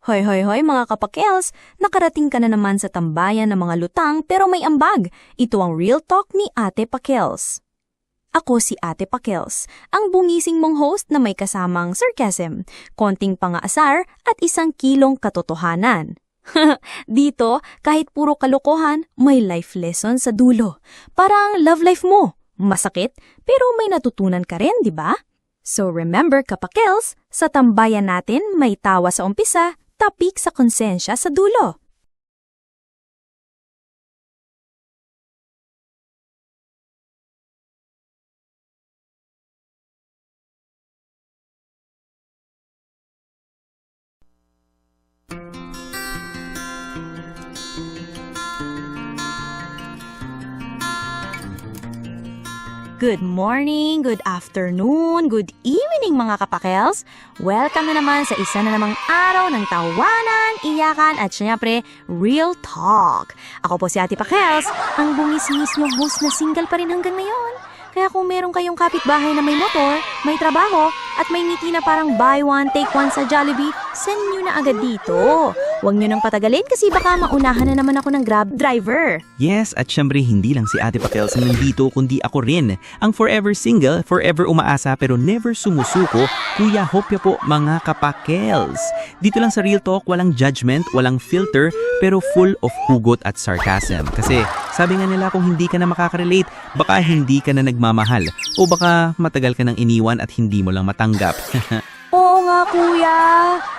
Hoy, hoy, hoy mga kapakels, nakarating ka na naman sa tambayan ng mga lutang pero may ambag. Ito ang Real Talk ni Ate Pakels. Ako si Ate Pakels, ang bungising mong host na may kasamang sarcasm, konting pangaasar at isang kilong katotohanan. Dito, kahit puro kalokohan, may life lesson sa dulo. Parang love life mo. Masakit, pero may natutunan ka rin, di ba? So remember kapakels, sa tambayan natin may tawa sa umpisa, tapik sa konsensya sa dulo. Good morning, good afternoon, good evening mga kapakels. Welcome na naman sa isa na namang araw ng tawanan, iyakan at syempre, real talk. Ako po si Ate Pakels, ang bungisingis nyo host na single pa rin hanggang ngayon. Kaya kung meron kayong kapitbahay na may motor, may trabaho, at may ngiti na parang buy one, take one sa Jollibee, send nyo na agad dito. Huwag nyo nang patagalin kasi baka maunahan na naman ako ng grab driver. Yes, at syempre hindi lang si Ate Pakels ang nandito kundi ako rin. Ang forever single, forever umaasa pero never sumusuko, Kuya Hopya po mga kapakels. Dito lang sa Real Talk, walang judgment, walang filter, pero full of hugot at sarcasm. Kasi sabi nga nila kung hindi ka na makaka-relate, baka hindi ka na nagmamahal o baka matagal ka nang iniwan at hindi mo lang matanggap. Oo nga, kuya.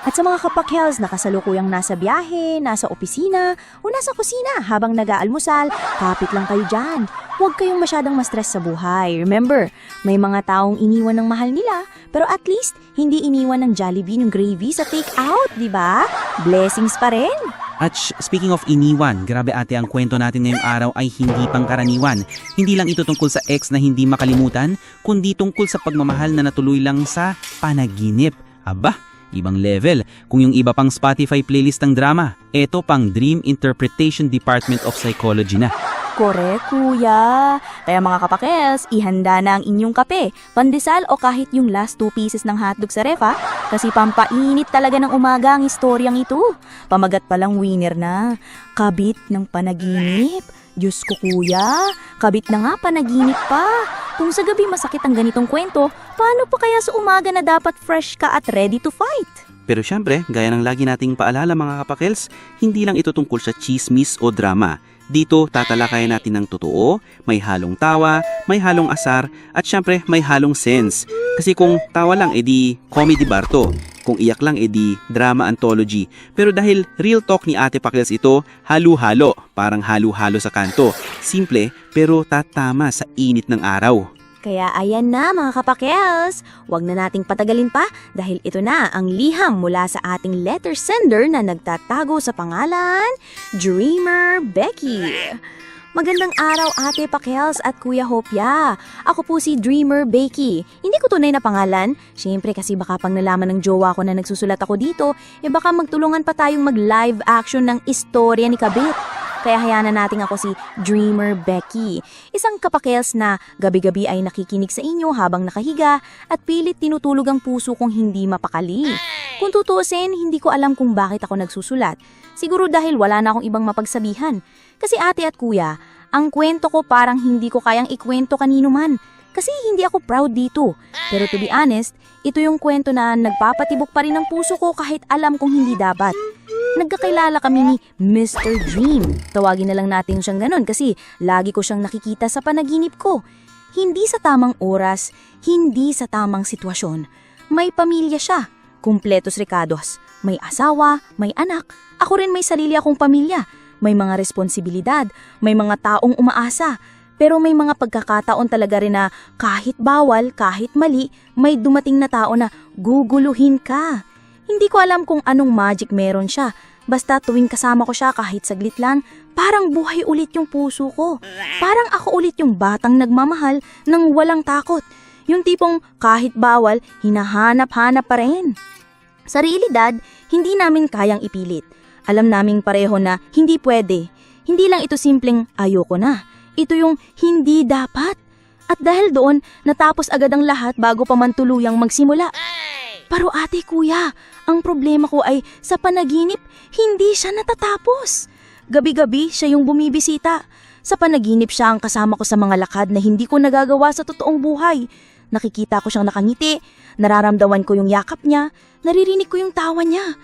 At sa mga kapakyals na kasalukuyang nasa biyahe, nasa opisina, o nasa kusina habang nag-aalmusal, kapit lang kayo dyan. Huwag kayong masyadong ma-stress sa buhay. Remember, may mga taong iniwan ng mahal nila, pero at least hindi iniwan ng Jollibee ng gravy sa take-out, di ba? Blessings pa rin. At speaking of iniwan, grabe ate ang kwento natin ngayong araw ay hindi pangkaraniwan. Hindi lang ito tungkol sa ex na hindi makalimutan, kundi tungkol sa pagmamahal na natuloy lang sa panaginip. Aba, ibang level. Kung yung iba pang Spotify playlist ng drama, eto pang Dream Interpretation Department of Psychology na. Correct, kuya. Kaya mga kapakels, ihanda na ang inyong kape, pandesal o kahit yung last two pieces ng hotdog sa refa kasi pampainit talaga ng umaga ang istoryang ito. Pamagat palang winner na. Kabit ng panaginip. Diyos ko kuya, kabit na nga panaginip pa. Kung sa gabi masakit ang ganitong kwento, paano pa kaya sa umaga na dapat fresh ka at ready to fight? Pero syempre, gaya ng lagi nating paalala mga kapakels, hindi lang ito tungkol sa chismis o drama. Dito, tatalakayan natin ng totoo, may halong tawa, may halong asar, at syempre may halong sense. Kasi kung tawa lang, edi comedy bar to. Kung iyak lang, edi drama anthology. Pero dahil real talk ni Ate Pakels ito, halo-halo, parang halo-halo sa kanto. Simple, pero tatama sa init ng araw. Kaya ayan na mga kapakels, huwag na nating patagalin pa dahil ito na ang liham mula sa ating letter sender na nagtatago sa pangalan, Dreamer Becky. Magandang araw ate Pakels at Kuya Hopya. Ako po si Dreamer Becky. Hindi ko tunay na pangalan. Siyempre kasi baka pang nalaman ng jowa ko na nagsusulat ako dito, eh baka magtulungan pa tayong mag-live action ng istorya ni Kabit. Kaya hayaan na natin ako si Dreamer Becky. Isang kapakels na gabi-gabi ay nakikinig sa inyo habang nakahiga at pilit tinutulog ang puso kong hindi mapakali. Kung tutuusin, hindi ko alam kung bakit ako nagsusulat. Siguro dahil wala na akong ibang mapagsabihan. Kasi ate at kuya, ang kwento ko parang hindi ko kayang ikwento kanino man. Kasi hindi ako proud dito. Pero to be honest, ito yung kwento na nagpapatibok pa rin ng puso ko kahit alam kong hindi dapat. Nagkakilala kami ni Mr. Dream. Tawagin na lang natin siyang ganun kasi lagi ko siyang nakikita sa panaginip ko. Hindi sa tamang oras, hindi sa tamang sitwasyon. May pamilya siya, kumpletos rekados. May asawa, may anak, ako rin may sarili akong pamilya. May mga responsibilidad, may mga taong umaasa. Pero may mga pagkakataon talaga rin na kahit bawal, kahit mali, may dumating na tao na guguluhin ka. Hindi ko alam kung anong magic meron siya. Basta tuwing kasama ko siya kahit saglit lang, parang buhay ulit yung puso ko. Parang ako ulit yung batang nagmamahal ng walang takot. Yung tipong kahit bawal, hinahanap-hanap pa rin. Sa realidad, hindi namin kayang ipilit. Alam naming pareho na hindi pwede. Hindi lang ito simpleng ayoko na. Ito yung hindi dapat. At dahil doon, natapos agad ang lahat bago pa man tuluyang magsimula. Pero ate kuya, ang problema ko ay sa panaginip, hindi siya natatapos. Gabi-gabi siya yung bumibisita. Sa panaginip siya ang kasama ko sa mga lakad na hindi ko nagagawa sa totoong buhay. Nakikita ko siyang nakangiti, nararamdaman ko yung yakap niya, naririnig ko yung tawa niya.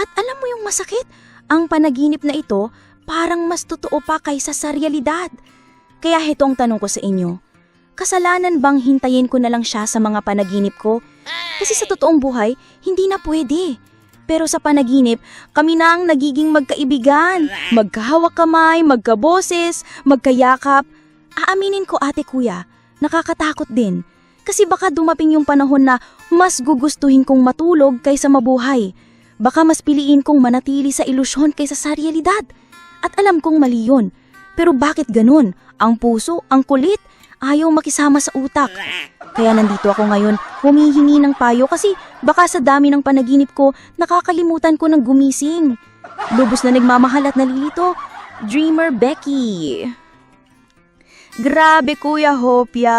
At alam mo yung masakit? Ang panaginip na ito parang mas totoo pa kaysa sa realidad. Kaya heto ang tanong ko sa inyo. Kasalanan bang hintayin ko na lang siya sa mga panaginip ko? Kasi sa totoong buhay, hindi na pwede. Pero sa panaginip, kami na ang nagiging magkaibigan. Magkahawak kamay, magkaboses, magkayakap. Aaminin ko ate kuya, nakakatakot din. Kasi baka dumaping yung panahon na mas gugustuhin kong matulog kaysa mabuhay. Baka mas piliin kong manatili sa ilusyon kaysa sa realidad. At alam kong mali yun. Pero bakit ganun? Ang puso, ang kulit, ayaw makisama sa utak. Kaya nandito ako ngayon, humihingi ng payo kasi baka sa dami ng panaginip ko, nakakalimutan ko ng gumising. Lubos na nagmamahal at nalilito. Dreamer Becky. Grabe Kuya Hopya!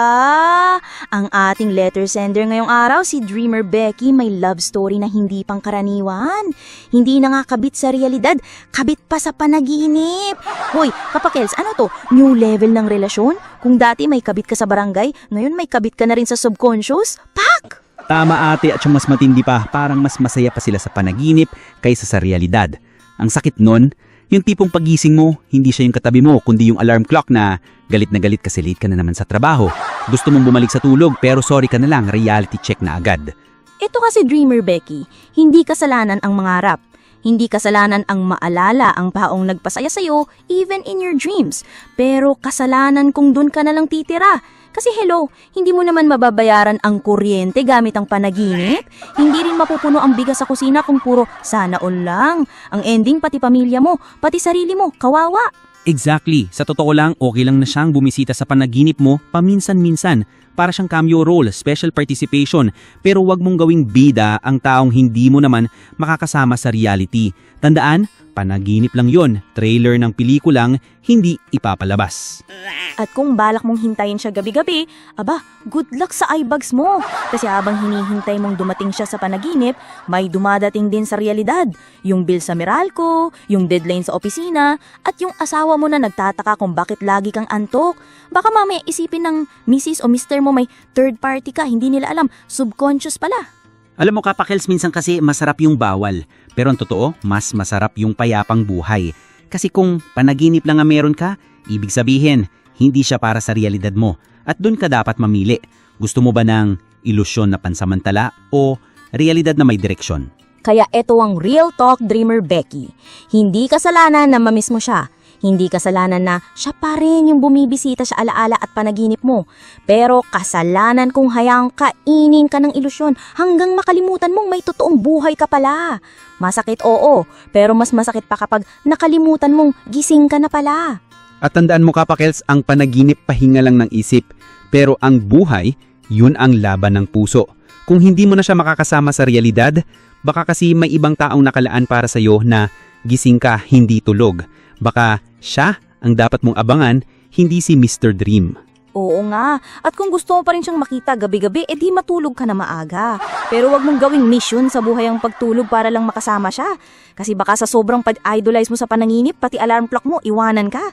Ang ating letter sender ngayong araw, si Dreamer Becky, may love story na hindi pang karaniwan. Hindi na nga kabit sa realidad, kabit pa sa panaginip. Hoy, kapakels, ano to? New level ng relasyon? Kung dati may kabit ka sa barangay, ngayon may kabit ka na rin sa subconscious? Pak! Tama ate at yung mas matindi pa, parang mas masaya pa sila sa panaginip kaysa sa realidad. Ang sakit nun, yung tipong pagising mo, hindi siya yung katabi mo, kundi yung alarm clock na galit na galit kasi late ka na naman sa trabaho. Gusto mong bumalik sa tulog pero sorry ka na lang, reality check na agad. Ito kasi Dreamer Becky, hindi kasalanan ang mangarap. Hindi kasalanan ang maalala ang taong nagpasaya sa'yo even in your dreams. Pero kasalanan kung dun ka na lang titira. Kasi hello, hindi mo naman mababayaran ang kuryente gamit ang panaginip. Hindi rin mapupuno ang bigas sa kusina kung puro sana all lang. Ang ending pati pamilya mo, pati sarili mo, kawawa. Exactly, sa totoo lang, okay lang na siyang bumisita sa panaginip mo paminsan-minsan. Para siyang cameo role, special participation, pero wag mong gawing bida ang taong hindi mo naman makakasama sa reality. Tandaan, panaginip lang yon, trailer ng pelikulang hindi ipapalabas. At kung balak mong hintayin siya gabi-gabi, aba, good luck sa eyebags mo. Kasi habang hinihintay mong dumating siya sa panaginip, may dumadating din sa realidad. Yung bill sa Meralco, yung deadline sa opisina, at yung asawa mo na nagtataka kung bakit lagi kang antok. Baka mamaya isipin ng Mrs. o Mr. mo may third party ka, hindi nila alam, subconscious pala. Alam mo kapakels minsan kasi masarap yung bawal, pero ang totoo, mas masarap yung payapang buhay. Kasi kung panaginip lang ang meron ka, ibig sabihin, hindi siya para sa realidad mo. At doon ka dapat mamili. Gusto mo ba ng ilusyon na pansamantala o realidad na may direksyon? Kaya eto ang Real Talk Dreamer Becky. Hindi kasalanan na mamiss mo siya. Hindi kasalanan na siya pa rin yung bumibisita sa alaala at panaginip mo. Pero kasalanan kung hayang kainin ka ng ilusyon hanggang makalimutan mong may totoong buhay ka pala. Masakit oo, pero mas masakit pa kapag nakalimutan mong gising ka na pala. At tandaan mo kapakels, ang panaginip pahinga lang ng isip. Pero ang buhay, yun ang laban ng puso. Kung hindi mo na siya makakasama sa realidad, baka kasi may ibang taong nakalaan para sa'yo na gising ka, hindi tulog. Baka siya ang dapat mong abangan, hindi si Mr. Dream. Oo nga. At kung gusto mo pa rin siyang makita gabi-gabi, edi matulog ka na maaga. Pero wag mong gawing mission sa buhay ang pagtulog para lang makasama siya. Kasi baka sa sobrang pag-idolize mo sa pananginip, pati alarm clock mo, iwanan ka.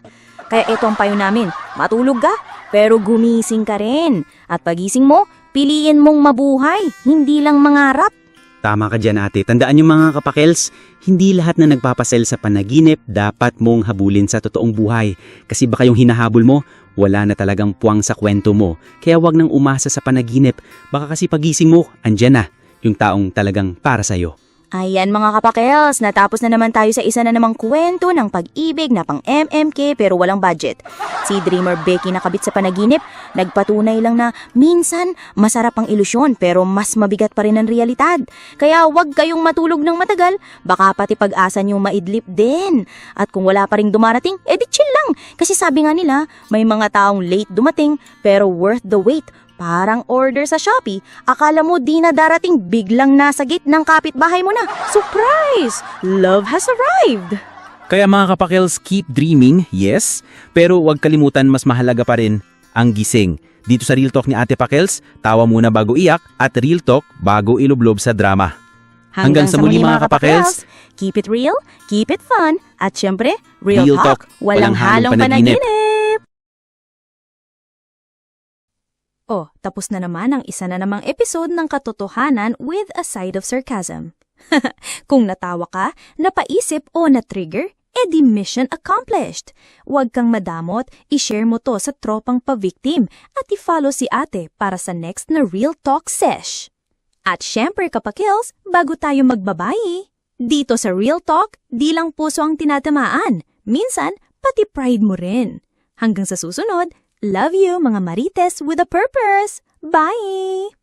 Kaya ito ang payo namin, matulog ka, pero gumising ka rin. At pagising mo, piliin mong mabuhay, hindi lang mangarap. Tama ka dyan ate. Tandaan yung mga kapakels, hindi lahat na nagpapasel sa panaginip dapat mong habulin sa totoong buhay. Kasi baka yung hinahabol mo, wala na talagang puwang sa kwento mo. Kaya wag nang umasa sa panaginip. Baka kasi pagising mo, andyan na yung taong talagang para sa'yo. Ayan mga kapakels, natapos na naman tayo sa isa na namang kwento ng pag-ibig na pang MMK pero walang budget. Si Dreamer Becky nakabit sa panaginip, nagpatunay lang na minsan masarap ang ilusyon pero mas mabigat pa rin ang realidad. Kaya huwag kayong matulog ng matagal, baka pati pag-asa nyo maidlip din. At kung wala pa rin dumarating, edi chill lang. Kasi sabi nga nila, may mga taong late dumating pero worth the wait. Parang order sa Shopee, akala mo di na darating biglang nasa gate ng kapitbahay mo na. Surprise! Love has arrived! Kaya mga kapakels, keep dreaming, yes, pero huwag kalimutan mas mahalaga pa rin ang gising. Dito sa Real Talk ni Ate Pakels, tawa muna bago iyak at Real Talk bago ilublob sa drama. Hanggang sa muli, mga kapakels. Keep it real, keep it fun, at syempre, real, Real talk, talk, walang, halong panaginip. panaginip. Oh, tapos na naman ang isa na namang episode ng katotohanan with a side of sarcasm. Kung natawa ka, napaisip o na-trigger, edi mission accomplished. Huwag kang madamot, i-share mo to sa tropang pa-victim at i-follow si ate para sa next na Real Talk Sesh. At syempre kapakils, bago tayo magbabayi, dito sa Real Talk, di lang puso ang tinatamaan. Minsan, pati pride mo rin. Hanggang sa susunod, love you mga marites with a purpose. Bye!